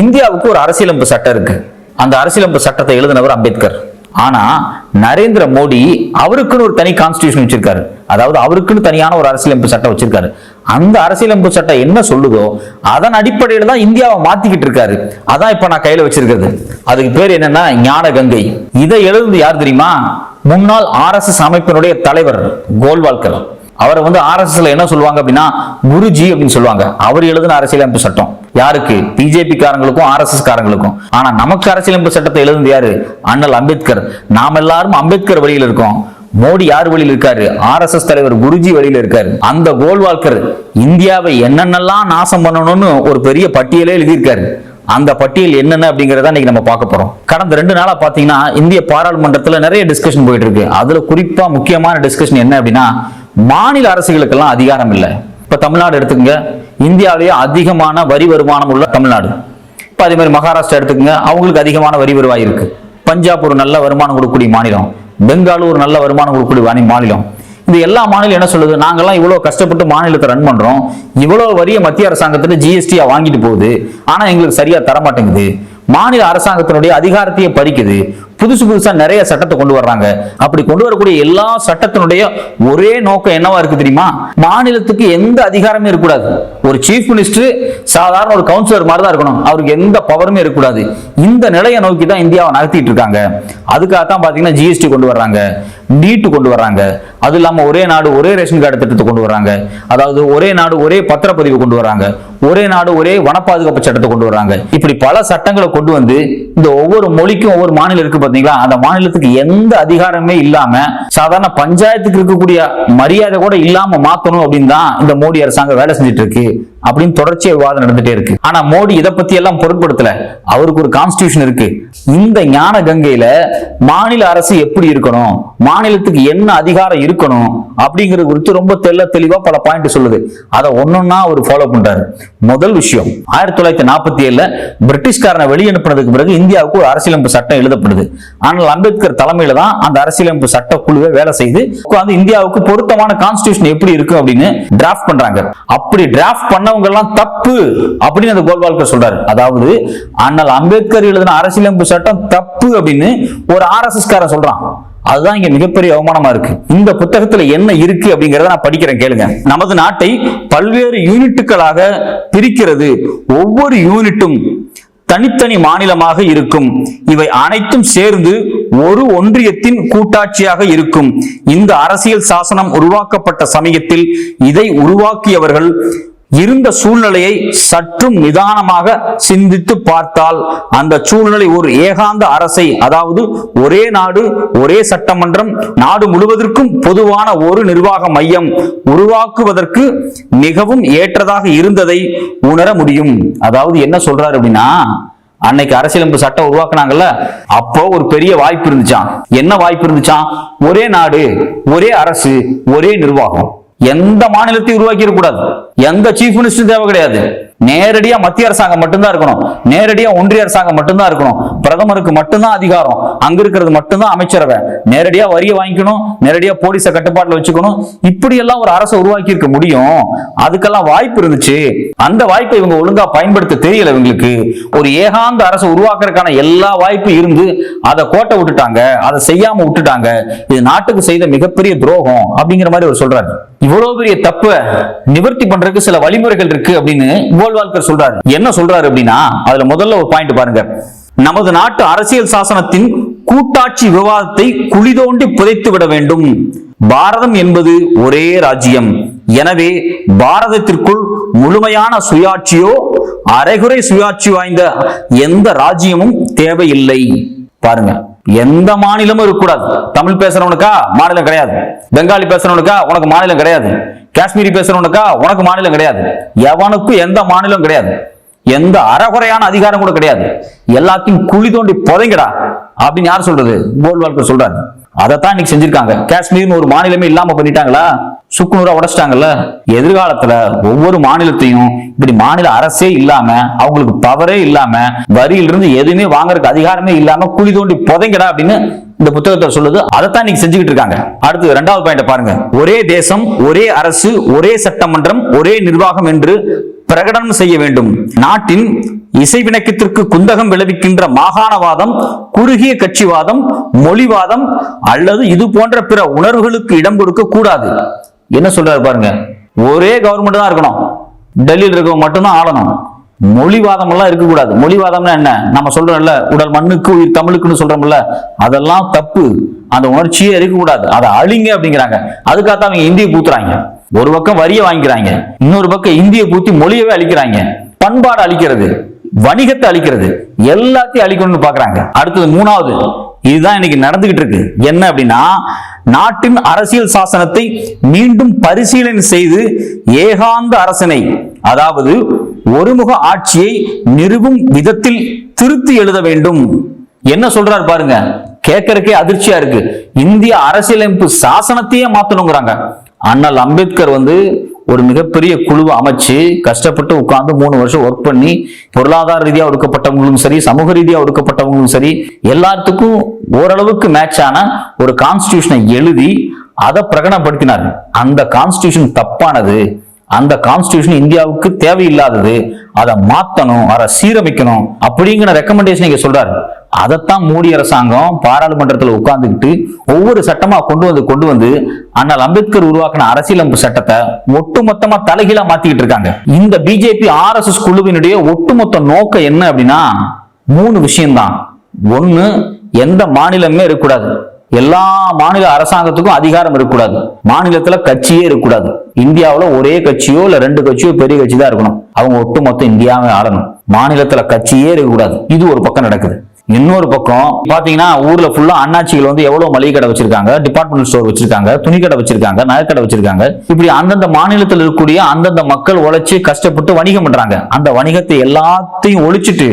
இந்தியாவுக்கு ஒரு அரசியலமைப்பு சட்டம் இருக்கு. அந்த அரசியலமைப்பு சட்டத்தை எழுதினவர் அம்பேத்கர். ஆனா நரேந்திர மோடி அவருக்குன்னு ஒரு தனி கான்ஸ்டியூஷன் வச்சிருக்காரு. அதாவது அவருக்குன்னு தனியான ஒரு அரசியலமைப்பு சட்டம் வச்சிருக்காரு. அந்த அரசியலமைப்பு சட்டம் என்ன சொல்லுதோ அதன் அடிப்படையில் தான் இந்தியாவை மாத்திக்கிட்டு இருக்காரு. அதான் இப்ப நான் கையில வச்சிருக்கிறது. அதுக்கு பேர் என்னன்னா ஞான கங்கை. இதை எழுதுனது யார் தெரியுமா? முன்னாள் ஆர்எஸ்எஸ் அமைப்பினுடைய தலைவர் கோல்வால்கர். அவரை வந்து ஆர்எஸ்எஸ்ல என்ன சொல்லுவாங்க அப்படின்னா குருஜி அப்படின்னு சொல்லுவாங்க. அவர் எழுதின அரசியலமைப்பு சட்டம். யாருக்கு? பிஜேபி காரங்களுக்கும் ஆர்எஸ்எஸ் காரங்களுக்கும் ஆனா நமக்கு அரசியலமைப்பு சட்டத்தை எழுதுனது யாரு? அண்ணல் அம்பேத்கர். நாம் எல்லாரும் அம்பேத்கர் வழியில் இருக்கோம். மோடி யார் வழியில் இருக்காரு? ஆர்எஸ்எஸ் தலைவர் குருஜி வழியில் இருக்காரு. அந்த கோல்வால்கர் இந்தியாவை என்னென்னலாம் நாசம் பண்ணணும்னு ஒரு பெரிய பட்டியலே எழுதியிருக்காரு. அந்த பட்டியல் என்னென்ன அப்படிங்கறத இன்னைக்கு நம்ம பார்க்க போறோம். கடந்த ரெண்டு நாளா பாத்தீங்கன்னா இந்திய பாராளுமன்றத்துல நிறைய டிஸ்கஷன் போயிட்டு இருக்கு. அதுல குறிப்பா முக்கியமான டிஸ்கஷன் என்ன அப்படின்னா மாநில அரசுகளுக்கெல்லாம் அதிகாரம் இல்லை. இப்போ தமிழ்நாடு எடுத்துக்கங்க. இந்தியாவிலேயே அதிகமான வரி வருமானம் உள்ள தமிழ்நாடு. இப்போ அதே மாதிரி மகாராஷ்டிரா எடுத்துக்கங்க. அவங்களுக்கு அதிகமான வரி வருவாய் இருக்கு பஞ்சாப் ஒரு நல்ல வருமானம் கொடுக்கக்கூடிய மாநிலம். பெங்காலும் ஒரு நல்ல வருமானம் கொடுக்கக்கூடிய மாநிலம். இந்த எல்லா மாநிலம் என்ன சொல்லுது? நாங்கெல்லாம் இவ்வளோ கஷ்டப்பட்டு மாநிலத்தை ரன் பண்றோம். இவ்வளோ வரிய மத்திய அரசாங்கத்துல ஜிஎஸ்டியா வாங்கிட்டு போகுது. ஆனா எங்களுக்கு சரியா தர மாட்டேங்குது மாநில அரசாங்கத்தினுடைய அதிகாரத்தையே பறிக்குது. புதுசு புதுசா நிறைய சட்டத்தை கொண்டு வர்றாங்க. அப்படி கொண்டு வரக்கூடிய எல்லா சட்டத்தினுடைய ஒரே நோக்கம் என்னவா இருக்கு தெரியுமா? மாநிலத்துக்கு எந்த அதிகாரமே இருக்கக்கூடாது. ஒரு சீஃப் மினிஸ்டர் சாதாரண ஒரு கவுன்சிலர் மாதிரி தான் இருக்கணும். அவருக்கு எந்த பவருமே இருக்கக்கூடாது. இந்த நிலையை நோக்கி தான் இந்தியாவை நடத்திட்டு இருக்காங்க. அதுக்காக தான் பாத்தீங்கன்னா ஜிஎஸ்டி கொண்டு வர்றாங்க. நீட்டு கொண்டு வர்றாங்க. அது இல்லாமல் ஒரே நாடு ஒரே ரேஷன் கார்டு திட்டத்தை கொண்டு வர்றாங்க. அதாவது ஒரே நாடு ஒரே பத்திரப்பதிவு கொண்டு வர்றாங்க. ஒரே நாடு ஒரே வன பாதுகாப்பு சட்டத்தை கொண்டு வர்றாங்க. இப்படி பல சட்டங்களை கொண்டு வந்து இந்த ஒவ்வொரு மொழிக்கும் ஒவ்வொரு மாநிலம் இருக்கு பாத்தீங்களா? அந்த மாநிலத்துக்கு எந்த அதிகாரமே இல்லாம சாதாரண பஞ்சாயத்துக்கு இருக்கக்கூடிய மரியாதை கூட இல்லாம மாத்தணும் அப்படின்னு தான் இந்த மோடி அரசாங்கம் வேலை செஞ்சுட்டு இருக்கு. அப்படின்னு தொடர்ச்சியா விவாதம் நடந்துட்டே இருக்கு. ஆனா மோடி இதை பத்தி எல்லாம் பொருட்படுத்தல. அவருக்கு ஒரு கான்ஸ்டியூஷன் இருக்கு. இந்த ஞான கங்கையில மாநில அரசு எப்படி இருக்கணும்? மாநிலத்துக்கு என்ன அதிகாரம் இருக்கணும்? அப்படிங்கிறது குறித்து ரொம்ப தெல்ல தெளிவா பல பாயிண்ட் சொல்லுது. அதை ஒன்னொன்னா அவர் ஃபாலோ பண்றாரு. முதல் விஷயம் ஆயிரத்தி தொள்ளாயிரத்தி நாற்பத்தி ஏழுல பிரிட்டிஷ்காரனை வெளியனுப்பினதுக்கு பிறகு இந்தியாவுக்கு ஒரு அரசியலமைப்பு சட்டம் எழுதப்படுது. ஆனால் அம்பேத்கர் தலைமையில தான் அந்த அரசியலமைப்பு சட்ட குழுவை வேலை செய்து இந்தியாவுக்கு பொருத்தமான கான்ஸ்டியூஷன் எப்படி இருக்கும் அப்படின்னு டிராஃப்ட் பண்றாங்க. அப்படி டிராஃப்ட் பண்ண எல்லாம் தப்பு அப்படின்னு அந்த கோல்வால்கர் சொல்றாரு. அதாவது அண்ணல் அம்பேத்கர் எழுதின அரசியலமைப்பு சட்டம் தப்பு அப்படின்னு ஒரு ஆர்எஸ்எஸ் காரன் சொல்றான். அதுதான் இங்க மிகப்பெரிய அவமானமா இருக்கு. இந்த புத்தகத்துல என்ன இருக்கு அப்படிங்கறத நான் படிக்கிறேன் கேளுங்க. நமது நாட்டை பல்வேறு யூனிட்டுகளாக பிரிக்கிறது. ஒவ்வொரு யூனிட்டும் தனித்தனி மாநிலமாக இருக்கும். இவை அனைத்தும் சேர்ந்து ஒரு ஒன்றியத்தின் கூட்டாட்சியாக இருக்கும். இந்த அரசியல் சாசனம் உருவாக்கப்பட்ட சமயத்தில் இதை உருவாக்கியவர்கள் இருந்த சூழ்நிலையை சற்றும் நிதானமாக சிந்தித்து பார்த்தால் அந்த சூழ்நிலை ஒரு ஏகாந்த அரசை அதாவது ஒரே நாடு ஒரே சட்டமன்றம் நாடு முழுவதற்கும் பொதுவான ஒரு நிர்வாக மையம் உருவாக்குவதற்கு மிகவும் ஏற்றதாக இருந்ததை உணர முடியும். அதாவது என்ன சொல்றாரு அப்படின்னா அன்னைக்கு அரசியலமைப்பு சட்டம் உருவாக்குனாங்கல்ல அப்போ ஒரு பெரிய வாய்ப்பு இருந்துச்சாம். என்ன வாய்ப்பு இருந்துச்சான் ஒரே நாடு ஒரே அரசு ஒரே நிர்வாகம். எந்த மாநிலத்தையும் உருவாக்கி கூடாது. எந்த சீஃப் மினிஸ்டர் தேவை கிடையாது. நேரடியா மத்திய அரசாங்கம் மட்டும்தான் இருக்கணும். நேரடியா ஒன்றிய அரசாங்கம் மட்டும்தான் இருக்கணும். பிரதமருக்கு மட்டும்தான் அதிகாரம். அங்க இருக்கிறது மட்டும்தான் அமைச்சரவை. நேரடியா வரியை வாங்கிக்கணும். நேரடியா போலீஸை கட்டுப்பாட்டுல வச்சுக்கணும். இப்படி எல்லாம் ஒரு அரசை உருவாக்கி இருக்க முடியும். அதுக்கெல்லாம் வாய்ப்பு இருந்துச்சு. அந்த வாய்ப்பை இவங்க ஒழுங்கா பயன்படுத்த தெரியல இவங்களுக்கு. ஒரு ஏகாந்த அரசை உருவாக்குறதுக்கான எல்லா வாய்ப்பும் இருந்து அதை கோட்டை விட்டுட்டாங்க. அதை செய்யாம விட்டுட்டாங்க. இது நாட்டுக்கு செய்த மிகப்பெரிய துரோகம் அப்படிங்கிற மாதிரி அவர் சொல்றாரு. இவ்வளவு பெரிய தப்ப நிவர்த்தி பண்றதுக்கு சில வழிமுறைகள் இருக்கு அப்படின்னு கோல்வால்கர் சொல்றாரு. என்ன சொல்றாரு அப்படின்னா அதுல முதல்ல ஒரு பாயிண்ட் பாருங்க. நமது நாட்டு அரசியல் சாசனத்தின் கூட்டாட்சி விவாதத்தை குளிதோண்டி புதைத்து விட வேண்டும். பாரதம் என்பது ஒரே ராஜ்யம். எனவே பாரதத்திற்குள் முழுமையான சுயாட்சியோ அரைகுறை சுயாட்சி வாய்ந்த எந்த ராஜ்யமும் தேவையில்லை. பாருங்க. எந்த மாநிலமும் இருக்கக்கூடாது. தமிழ் பேசுறவனுக்கா மாநிலம் கிடையாது. பெங்காலி பேசுறவனுக்கா உனக்கு மாநிலம் கிடையாது. காஷ்மீரி பேசுறவனுக்கா உனக்கு மாநிலம் கிடையாது. எவனுக்கும் எந்த மாநிலம் கிடையாது. எந்த அறகுறையான அதிகாரம் கூட கிடையாது. எல்லாத்தையும் குழி தோண்டி புதைங்கடா அப்படின்னு யார் சொல்றது? கோல்வால்கர் சொல்றாரு. அதைத்தான் இன்னைக்கு செஞ்சிருக்காங்க. காஷ்மீர்னு ஒரு மாநிலமே இல்லாம பண்ணிட்டாங்களா? சுக்குநூறா உடைச்சிட்டாங்கல்ல? எதிர்காலத்துல ஒவ்வொரு மாநிலத்தையும் இப்படி மாநில அரசே இல்லாம அவங்களுக்கு பவரே இல்லாம வரியிலிருந்து எதுவுமே வாங்குறதுக்கு அதிகாரமே இல்லாம குழி தோண்டி புதைங்கடா அப்படின்னு இந்த புத்தகத்தை சொல்லுது. அதைத்தான் இன்னைக்கு செஞ்சுக்கிட்டு இருக்காங்க. அடுத்து ரெண்டாவது பாயிண்ட் பாருங்க. ஒரே தேசம் ஒரே அரசு ஒரே சட்டமன்றம் ஒரே நிர்வாகம் என்று பிரகடனம் செய்ய வேண்டும். நாட்டின் இசைவிணக்கத்திற்கு குந்தகம் விளைவிக்கின்ற மாகாணவாதம் குறுகிய கட்சிவாதம் மொழிவாதம் அல்லது இது போன்ற பிற உணர்வுகளுக்கு இடம் கொடுக்க கூடாது. என்ன சொல்றாரு பாருங்க? ஒரே கவர்மெண்ட் தான் இருக்கணும். டெல்லியில் இருக்கவங்க மட்டும்தான் ஆளணும். மொழிவாதம் எல்லாம் இருக்கக்கூடாது. மொழிவாதம்னா என்ன? நம்ம சொல்றோம்ல உடல் மண்ணுக்கு உயிர் தமிழுக்குன்னு சொல்றோம்ல அதெல்லாம் தப்பு. அந்த உணர்ச்சியே இருக்கக்கூடாது. அதை அழிங்க அப்படிங்கிறாங்க. அதுக்காக அவங்க இந்திய பூத்துறாங்க. ஒரு பக்கம் வரிய வாங்கிக்கிறாங்க. இன்னொரு பக்கம் இந்திய பூத்தி மொழியவே அழிக்கிறாங்க. பண்பாடு அழிக்கிறது. வணிகத்தை அழிக்கிறது. எல்லாத்தையும் அழிக்கணும்னு பாக்குறாங்க அடுத்தது மூணாவது இதுதான் இன்னைக்கு நடந்துகிட்டு இருக்கு. என்ன அப்படின்னா நாட்டின் அரசியல் சாசனத்தை மீண்டும் பரிசீலனை செய்து ஏகாந்த அரசனை அதாவது ஒருமுக ஆட்சியை நிறுவும் விதத்தில் திருத்தி எழுத வேண்டும். என்ன சொல்றாரு பாருங்க? கேட்கறக்கே அதிர்ச்சியா இருக்கு. இந்திய அரசியலமைப்பு சாசனத்தையே மாத்தணுங்கிறாங்க. அண்ணல் அம்பேத்கர் வந்து ஒரு மிகப்பெரிய குழுவை அமைச்சு கஷ்டப்பட்டு உட்கார்ந்து மூணு வருஷம் ஒர்க் பண்ணி பொருளாதார ரீதியா ஒடுக்கப்பட்டவங்களும் சரி சமூக ரீதியா ஒடுக்கப்பட்டவங்களும் சரி எல்லாத்துக்கும் ஓரளவுக்கு மேட்ச் ஆன ஒரு கான்ஸ்டியூஷனை எழுதி அதை பிரகடனப்படுத்தினார். அந்த கான்ஸ்டியூஷன் தப்பானது. அந்த கான்ஸ்டியூஷன் இந்தியாவுக்கு தேவையில்லாதது. அதை மாத்தணும் அதை சீரமைக்கணும் அப்படிங்கிற ரெக்கமெண்டேஷன் இங்க சொல்றாரு. அதைத்தான் மோடி அரசாங்கம் பாராளுமன்றத்தில் உட்கார்ந்துக்கிட்டு ஒவ்வொரு சட்டமா கொண்டு வந்து கொண்டு வந்து அண்ணல் அம்பேத்கர் உருவாக்கின அரசியலமைப்பு சட்டத்தை ஒட்டுமொத்தமா தலைகீழா மாத்திக்கிட்டு இருக்காங்க. இந்த பிஜேபி ஆர்எஸ்எஸ் குழுவினுடைய ஒட்டுமொத்த நோக்கம் என்ன அப்படின்னா மூணு விஷயம்தான். ஒன்னு எந்த மாநிலமே இருக்கக்கூடாது. எல்லா மாநில அரசாங்கத்துக்கும் அதிகாரம் இருக்கக்கூடாது. மாநிலத்துல கட்சியே இருக்கக்கூடாது. இந்தியாவில் ஒரே கட்சியோ இல்ல ரெண்டு கட்சியோ பெரிய கட்சி தான் இருக்கணும். அவங்க ஒட்டுமொத்த இந்தியாவே ஆளணும். மாநிலத்துல கட்சியே இருக்கக்கூடாது. இது ஒரு பக்கம் நடக்குது. இன்னொரு பக்கம் பாத்தீங்கன்னா ஊர்ல ஃபுல்லா அண்ணாச்சிகள் வந்து எவ்வளவு மளிகை கடை வச்சிருக்காங்க டிபார்ட்மெண்ட் ஸ்டோர் வச்சிருக்காங்க துணி கடை வச்சிருக்காங்க நகைக்கடை வச்சிருக்காங்க. இப்படி அந்தந்த மாநிலத்தில் இருக்கக்கூடிய அந்தந்த மக்கள் உழைச்சி கஷ்டப்பட்டு வணிகம் பண்றாங்க. அந்த வணிகத்தை எல்லாத்தையும் ஒழிச்சிட்டு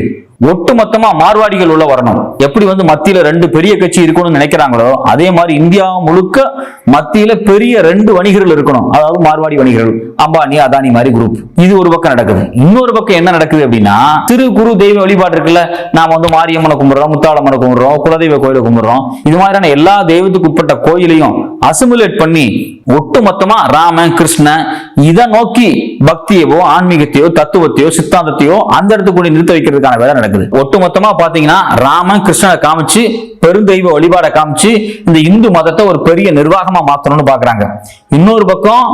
ஒட்டுமொத்தமா மார்வாடிகள் உள்ள வரணும். எப்படி வந்து மத்தியில ரெண்டு பெரிய கட்சி இருக்கணும்னு நினைக்கிறாங்களோ அதே மாதிரி இந்தியா முழுக்க மத்தியில பெரிய ரெண்டு வணிகர்கள் இருக்கணும். அதாவது மார்வாடி வணிகர்கள் அம்பானி அதானி மாதிரி குரூப் இது ஒரு பக்கம் நடக்குது. இன்னொரு பக்கம் என்ன நடக்குது அப்படின்னா திரு குரு தெய்வ வழிபாடு இருக்குல்ல நாம வந்து மாரியம்மனை கும்பிடுறோம் முத்தாளம்மனை கும்பிடுறோம் குலதெய்வ கோயிலை கும்பிடுறோம். இது மாதிரியான எல்லா தெய்வத்துக்கு உட்பட்ட கோயிலையும் அசிமுலேட் பண்ணி ஒட்டு மொத்தமா ராமன் கிருஷ்ணன் இதை நோக்கி பக்தியவோ ஆன்மீகத்தையோ தத்துவத்தையோ சித்தாந்தத்தையோ அந்த இடத்துக்கு நிறுத்த வைக்கிறதுக்கான வேலை நடக்குது. ஒட்டு மொத்தமா பாத்தீங்கன்னா ராமன் கிருஷ்ணனை காமிச்சு பெருந்தெய்வ வழிபாடை காமிச்சு இந்த இந்து மதத்தை ஒரு பெரிய நிர்வாகமா மாத்தணும்னு பாக்குறாங்க. இன்னொரு பக்கம்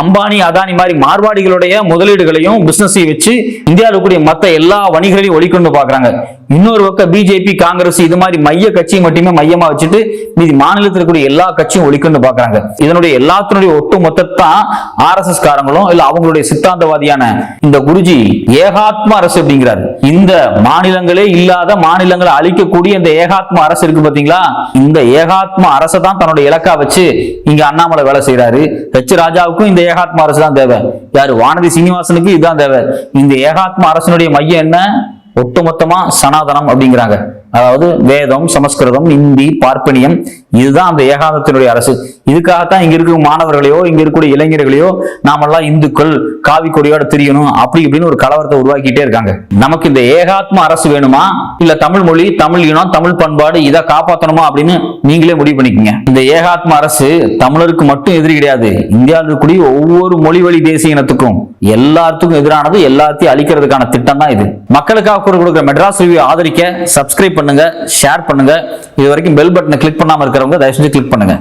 அம்பானி அதானி மாதிரி மார்வாடிகளுடைய முதலீடுகளையும் பிசினஸையும் வச்சு இந்தியாவில் கூடிய மத்த எல்லா வணிகர்களையும் ஒழிக்கணும்னு பாக்குறாங்க. இன்னொரு பக்கம் பிஜேபி காங்கிரஸ் இது மாதிரி மைய கட்சியை மட்டுமே மையமா வச்சுட்டு மீதி மாநிலத்தில் இருக்கக்கூடிய எல்லா கட்சியும் ஒழிக்கணும்னு பாக்குறாங்க. இதனுடைய எல்லாத்தினுடைய ஒட்டு மொத்தத்தான் ஆர் எஸ் எஸ் காரங்களும் இல்ல அவங்களுடைய சித்தாந்தவாதியான இந்த குருஜி ஏகாத்ம அரசு அப்படிங்கிறாரு. இந்த மாநிலங்களே இல்லாத மாநிலங்களை அழிக்கக்கூடிய இந்த ஏகாத்ம அரசு இருக்கு பாத்தீங்களா? இந்த ஏகாத்ம அரசை தான் தன்னோட இலக்கா வச்சு இங்க அண்ணாமலை வேலை செய்யறாரு ஹெச் ராஜாவுக்கும் இந்த ஏகாத்ம அரசு தான் தேவை. யாரு? வானதி சீனிவாசனுக்கு இதுதான் தேவை. இந்த ஏகாத்ம அரசனுடைய மையம் என்ன? ஒட்டுமொத்தமா சனாதனம் அப்படிங்கிறாங்க. அதாவது வேதம் சமஸ்கிருதம் இந்தி பார்ப்பனியம் இதுதான் அந்த ஏகாந்தத்தினுடைய அரசு. இதுக்காகத்தான் இங்க இருக்கிற மாணவர்களையோ இங்க இருக்கக்கூடிய இளைஞர்களையோ நாமெல்லாம் இந்துக்கள் காவி கொடியோட திரியணும் அப்படி இப்படின்னு ஒரு கலவரத்தை உருவாக்கிட்டே இருக்காங்க. நமக்கு இந்த ஏகாத்ம அரசு வேணுமா? இல்ல தமிழ் மொழி தமிழ் இனம் தமிழ் பண்பாடு இதை காப்பாற்றணுமா அப்படின்னு நீங்களே முடிவு பண்ணிக்கங்க. இந்த ஏகாத்ம அரசு தமிழருக்கு மட்டும் எதிரி கிடையாது. இந்தியாவில் இருக்கக்கூடிய ஒவ்வொரு மொழி வழி தேசிய இனத்துக்கும் எல்லாத்துக்கும் எதிரானது எல்லாத்தையும் அழிக்கிறதுக்கான திட்டம் தான் இது. மக்களுக்காக குரல் கொடுக்குற மெட்ராஸ் ரிவ்யூ ஆதரிக்க சப்ஸ்கிரைப் பண்ணுங்க ஷேர் பண்ணுங்க. இது வரைக்கும் பெல் பட்டனை கிளிக் பண்ணாம இருக்கிறவங்க தயவு செஞ்சு கிளிக் பண்ணுங்க.